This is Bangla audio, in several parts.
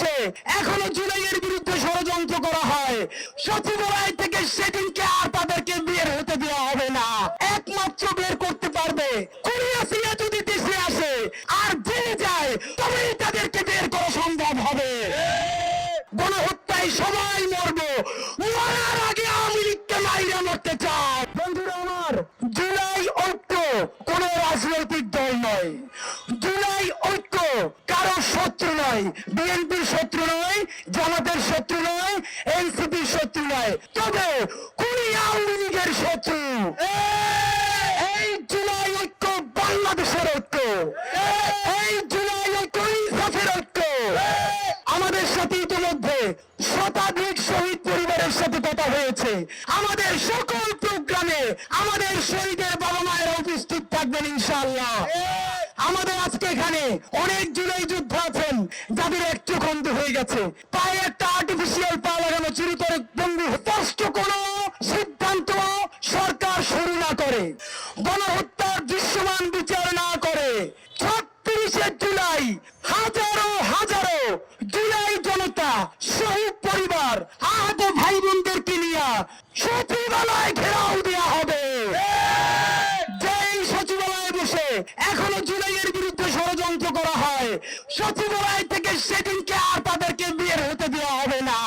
বসে এখনও জুলাইয়ের বিরুদ্ধে ষড়যন্ত্র করা হয়। সচিবালয় থেকে সেদিনকে আর তাদেরকে বের হতে দেওয়া হবে না। একমাত্র বের করতে পারবে। যদি দেশে আসে আর যায়, তবেই তাদেরকে বের করা সম্ভব হবে। গণহত্যায় সবাই মরবো। মরার আগে লীগকে মাইরা মরতে বন্ধুরা আমার, জুলাই ঐক্য কোন রাজনৈতিক দল নয়। শত্রু নয়, বিএনপির শত্রু নয়, জামাতের শত্রু নয়, এনসিপির শত্রু নয়। তবে কুড়ি আওয়ামী লীগের শত্রু। এই জুলাই ঐক্য বাংলাদেশের ঐক্য। এই জুলাই ঐক্য ইনসাফের ঐক্য। আমাদের সাথে ইতিমধ্যে শতাধিক শহীদ পরিবারের সাথে কথা হয়েছে। আমাদের সকল প্রোগ্রামে আমাদের শহীদের বাবা মায়েরা উপস্থিত থাকবেন আমাদের আজকে এখানে অনেক জুলাই যুদ্ধ আছেন, যাদের একটু খন্ড হয়ে গেছে। পায়ে একটা আর্টিফিশিয়াল পা লাগানো চিরতরে বন্ধু, স্পষ্ট কোনো সিদ্ধান্ত সরকার শুরু না করে। গণহত্যার দৃশ্যমান বিচার না করে। ছত্রিশে জুলাই, হাজারো হাজারো জুলাই জনতা, শহীদ পরিবার, আহত ভাই বোনদেরকে নিয়ে সচিবালয় ঘেরাও এখনও জুলাইয়ের বিরুদ্ধে ষড়যন্ত্র করা হয়। সচিবালয় থেকে সেদিনকে আর তাদেরকে বের হতে দেওয়া হবে না।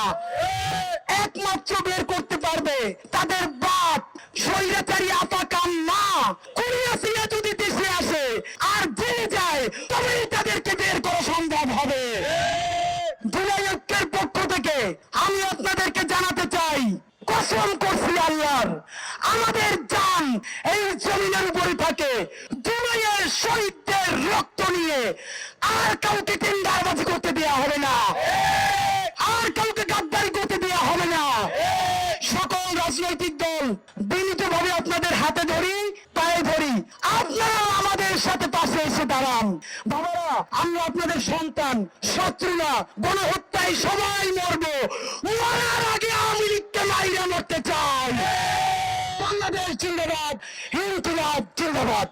একমাত্র বের করতে পারবে তাদের বাপ, স্বৈরাচারী আপা কাম মা কুড়িয়া সিয়া যদি দেশে আসে আর জেনে যায়, তবেই তাদেরকে বের করা সম্ভব হবে জুলাই ঐক্যের পক্ষ থেকে আমি আপনাদেরকে জানাতে চাই কসম করছি আল্লাহর আমাদের জান এই জমিনের উপরে থাকে। জুলাইয়ের শহীদদের রক্ত নিয়ে আর কাউকে টেন্ডারবাজি করতে দেওয়া হবে না। আর কাউকে গাদ্দারি করতে দেওয়া হবে না। সকল রাজনৈতিক দল বিনীতভাবে আপনাদের হাতে ধরি, পায়ে ধরি। আপনারা আমাদের সাথে পাশে এসে দাঁড়ান। বাবারা, আমরা আপনাদের সন্তান, শত্রুরা, গণহত্যায় সবাই মরবো। মরার আগে আমি লিখতে মাইরা মরতে চাই। বাংলাদেশ জিন্দাবাদ, হিন্দুবাদ জিন্দাবাদ।